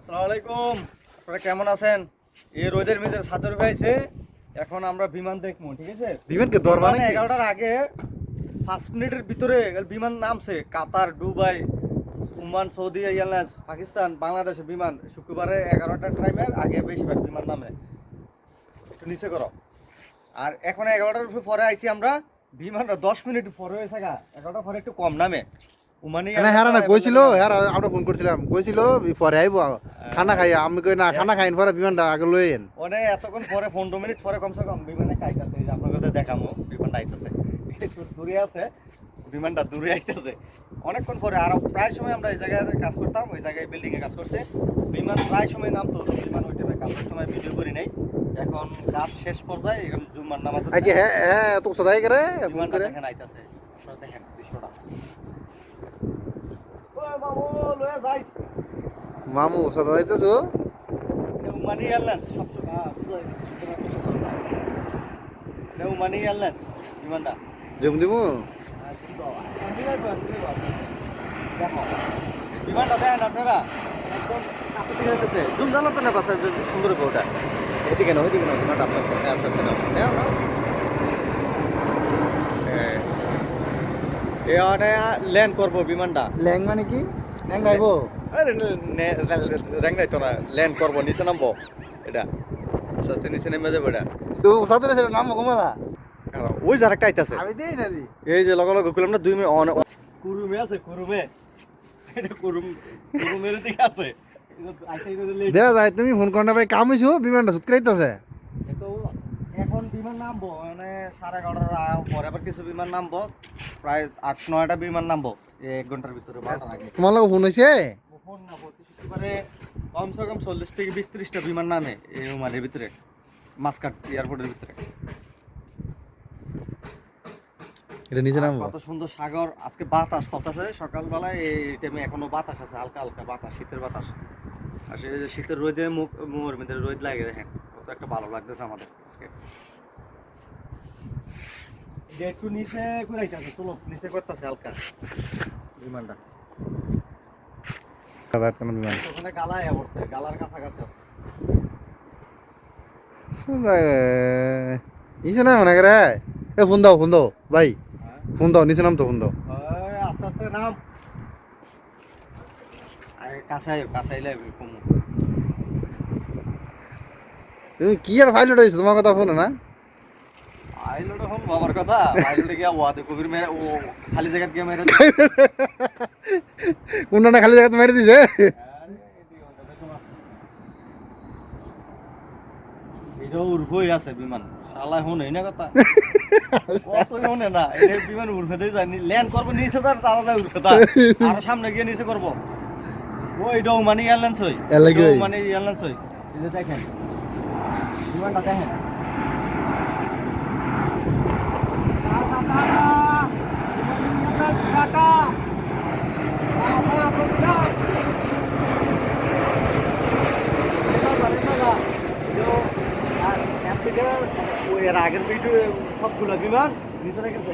আসসালামু আলাইকুম আপনারা কেমন আছেন? এই রোদের ভিতরে সাদর ভাইছে এখন আমরা বিমান দেখব ঠিক আছে? বিমানকে দরবার মানে এগারোটার আগে পাঁচ মিনিটের ভিতরে বিমান নামছে Qatar Dubai Oman Saudi airlines Pakistan বাংলাদেশের বিমান। শুক্রবারে এগারোটার টাইমের আগে বেশিরভাগ বিমান নামে। একটু নিচে করো। আর এখন এগারোটার পরে আইছি আমরা বিমানটা দশ মিনিট পরে হয়েছে গা এগারোটার পরে একটু কম নামে। না হ্যাঁ না কইছিল হ্যাঁ আমরা ফোন করছিলাম কইছিল পরে আইব খানা খাই আমি কই না খানা খাইন পরে বিমানটা আগে লই এন ওনে এতক্ষণ পরে পনেরো মিনিট পরে কমসে কম। বিমানে এই যে আপনাদের দেখামো বিমানটা আইতাছে দূরে আছে। বিমানটা দূরে আইতাছে অনেকক্ষণ পরে আর প্রায় সময় আমরা এই জায়গায় কাজ করতাম ওই জায়গায় বিল্ডিং এ কাজ করছে। বিমান প্রায় সময় নামতো বিমান ওই টাইমে কাজের সময় ভিডিও করি নাই এখন কাজ শেষ পর্যায়ে এখন জুম্মার নামাজ। আচ্ছা হ্যাঁ হ্যাঁ তো সদাই করে ফোন করে দেখেন আইতাছে। আপনারা দেখেন দৃশ্যটা। ওই মামু লয়ে যাইস। মামু সদা যাইতেছো? উমানি এয়ারলাইন্স সবসময় উমানি এয়ারলাইন্স বিমানটা। জম দিমু দেখো বিমানটা দেখেন আপনারা? কাছে জানো তো না বাসা সুন্দর করে ওটা এদিকে না ওইদিকে না বিমানটা আস্তে আস্তে আস্তে আস্তে ল্যান্ড করব বিমানটা ল্যাং মানে কি ল্যাং গাইবো আরে র্যাঙ্ক নাই তোরা ল্যান্ড করব নিচে নামবো এটা আস্তে আস্তে নিচে নেমে যাব এটা তো সাথে সেটা নাম কমালা কারণ ওই যার একটা আইতাছে আমি দেই না এই যে লগা লগা করলাম না দুই মিনিট অন কুরুমে আছে কুরুমে দেখা যায় তুমি ফোন করনা ভাই কাম হইছো বিমানটা সুতকাইতাছে তো এখন বিমান নামবো মানে সাড়ে এগারোটার পরে আবার কিছু বিমান নামবো প্রায় আট নয়টা বিমান নামবো এক ঘণ্টার ভিতরে তোমার লগে ফোন হইছে? ফোন না প্রতি কমসে কম চল্লিশ থেকে বিশ ত্রিশটা বিমান নামে এই ওমানের ভিতরে মাসকাট এয়ারপোর্টের ভিতরে। এটা নিচে নামবো? কত সুন্দর সাগর আজকে বাতাস চলতেছে। সকালবেলায় এই টাইমে এখনও বাতাস আছে হালকা হালকা বাতাস শীতের বাতাস। আর যে শীতের রোদে মুখ মুখের মধ্যে রোদ লাগে দেখেন কত একটা ভালো লাগতেছে আমাদের আজকে। একটু নিচে ঘুরাইতেছে চলো নিচে করতেছে হালকা। বিমানটা। দাদা কোন বিমান? ওখানে গালায় পড়ছে গালার কাছাকাছি আছে। নিচে না করে এ ফোন দাও ফোন দাও ভাই। ফোন দাও নিচে নাম তো ফোন দাও। আস্তে আস্তে নাম। তুমি কি আর ফাইল উঠাইছো তোমার কথা ফোন না? কোনটা খালি জায়গাতে মেরে দিছে? উর্ফই আছে বিমান। শালা শুনে না কথা? বিমান উর্ফে দিয়ে জানি ল্যান্ড করব নিচে তার তারা যায় উর্ফে তার আর সামনে গিয়ে নিচে করব। ও এটাও মানে এয়ারলাইন্স হই। ওই। মানে এয়ারলাইন্স হই। এই যে দেখেন বিমানটা দেখেন। টাটা। এর আগের ভিডিও সবগুলো বিমান নিচে রেখেছে।